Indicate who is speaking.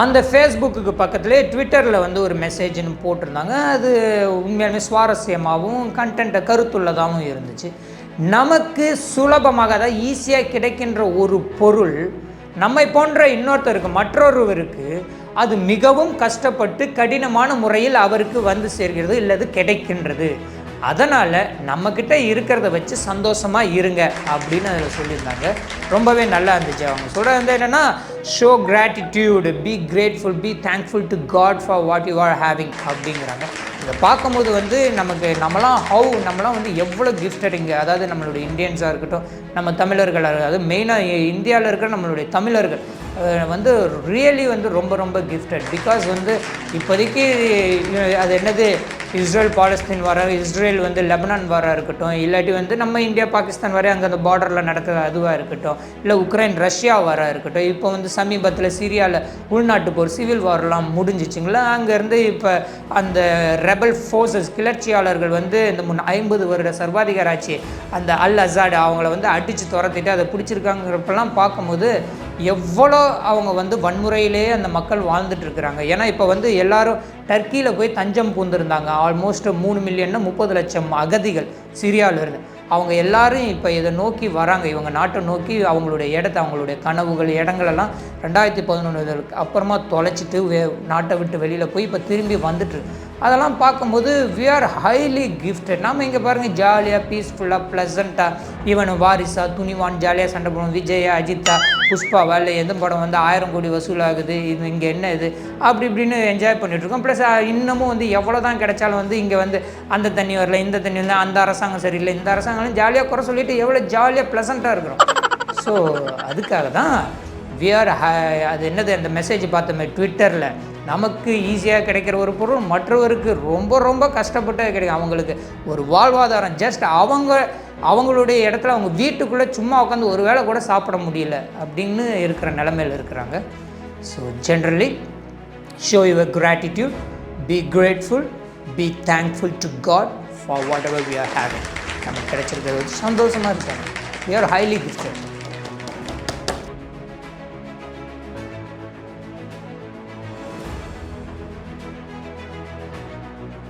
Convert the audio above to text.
Speaker 1: அந்த ஃபேஸ்புக்கு பக்கத்துலேயே ட்விட்டரில் வந்து ஒரு மெசேஜ்னு போட்டிருந்தாங்க. அது உண்மையாலுமே சுவாரஸ்யமாகவும் கண்டென்ட்டை கருத்துள்ளதாகவும் இருந்துச்சு. நமக்கு சுலபமாக அதாவது ஈஸியாக கிடைக்கின்ற ஒரு பொருள் நம்மை போன்ற இன்னொருத்தருக்கு மற்றொருவருக்கு அது மிகவும் கஷ்டப்பட்டு கடினமான முறையில் அவருக்கு வந்து சேர்கிறது இல்லது கிடைக்கின்றது. அதனால் நம்மக்கிட்ட இருக்கிறத வச்சு சந்தோஷமாக இருங்க அப்படின்னு அதில் சொல்லியிருந்தாங்க. ரொம்பவே நல்லா இருந்துச்சு அவங்க. சொல்கிறது வந்து என்னென்னா show gratitude be grateful be thankful to God for what you are having அப்படிங்கிறாங்க. இதை பார்க்கும்போது வந்து நமக்கு நம்மளாம் ஹவு நம்மலாம் வந்து எவ்வளோ கிஃப்டட் இங்கே. அதாவது நம்மளுடைய இந்தியன்ஸாக இருக்கட்டும் நம்ம தமிழர்களாக அதாவது மெயினாக இந்தியாவில் இருக்கிற நம்மளுடைய தமிழர்கள் வந்து ரியலி வந்து ரொம்ப ரொம்ப கிஃப்டட் பிகாஸ் வந்து இப்போதைக்கு அது என்னது இஸ்ரேல் பாலஸ்தீன் வர இஸ்ரேல் வந்து லெபனான் வர இருக்கட்டும் இல்லாட்டி வந்து நம்ம இந்தியா பாகிஸ்தான் வரை அங்கே அந்த பார்டரில் நடக்கிற அதுவாக இருக்கட்டும் இல்லை உக்ரைன் ரஷ்யா வர இருக்கட்டும் இப்போ வந்து சமீபத்தில் சிரியாவில் உள்நாட்டு போர் சிவில் வார்லாம் முடிஞ்சிச்சுங்களா? அங்கேருந்து இப்போ அந்த ரெபல் ஃபோர்ஸஸ் கிளர்ச்சியாளர்கள் வந்து இந்த முன் ஐம்பது வருட சர்வாதிகார ஆட்சி அந்த அல் அசாட் அவங்கள வந்து அடித்து துரத்திட்டு அதை பிடிச்சிருக்காங்கிறப்பெல்லாம் பார்க்கும்போது எவ்வளோ அவங்க வந்து வன்முறையிலேயே அந்த மக்கள் வாழ்ந்துட்டுருக்குறாங்க. ஏன்னா இப்போ வந்து எல்லாரும் டர்க்கியில் போய் தஞ்சம் பூந்திருந்தாங்க. ஆல்மோஸ்ட் மூணு மில்லியன்னா முப்பது லட்சம் அகதிகள் சிரியாவிலிருந்து. அவங்க எல்லாரும் இப்போ இதை நோக்கி வராங்க. இவங்க நாட்டை நோக்கி அவங்களுடைய இடத்த அவங்களுடைய கனவுகள் இடங்களெல்லாம் ரெண்டாயிரத்தி பதினொன்றுக்கு அப்புறமா தொலைச்சிட்டு வே நாட்டை விட்டு வெளியில் போய் இப்போ திரும்பி வந்துட்டு அதெல்லாம் பார்க்கும்போது வி ஆர் ஹைலி கிஃப்டட் நாம் இங்கே பாருங்கள் ஜாலியாக பீஸ்ஃபுல்லாக ப்ளசண்ட்டாக ஈவன் வாரிசா துணிவான் ஜாலியாக சண்டை போடுவோம் விஜயா அஜித்தா புஷ்பாவா இல்லை எந்த படம் வந்து ஆயிரம் கோடி வசூலாகுது இது இங்கே என்ன இது? அப்படி இப்படின்னு என்ஜாய் பண்ணிகிட்ருக்கோம் ப்ளஸ் இன்னமும் வந்து எவ்வளோ தான் கிடைச்சாலும் வந்து இங்கே வந்து அந்த தண்ணி வரல இந்த தண்ணி வரல அந்த அரசாங்கம் சரியில்லை இந்த அரசாங்கம் ஜாலியாக குறை சொல்லிட்டு எவ்வளோ ஜாலியாக ப்ளசண்ட்டாக இருக்கிறோம். ஸோ அதுக்காக தான் வி ஆர் அது என்னது அந்த மெசேஜ் பார்த்தோமே ட்விட்டரில் நமக்கு ஈஸியாக கிடைக்கிற ஒரு பொருள் மற்றவருக்கு ரொம்ப ரொம்ப கஷ்டப்பட்டு கிடைக்கும். அவங்களுக்கு ஒரு வாழ்வாதாரம் ஜஸ்ட் அவங்க அவங்களுடைய இடத்துல அவங்க வீட்டுக்குள்ளே சும்மா உட்காந்து ஒரு வேளை கூட சாப்பிட முடியல அப்படின்னு இருக்கிற நிலமையில் இருக்கிறாங்க. So generally show your gratitude be grateful be thankful to God for whatever we are having நமக்கு கிடைச்சிருக்கிறது. வச்சு சந்தோஷமாக இருக்காங்க. We are highly gifted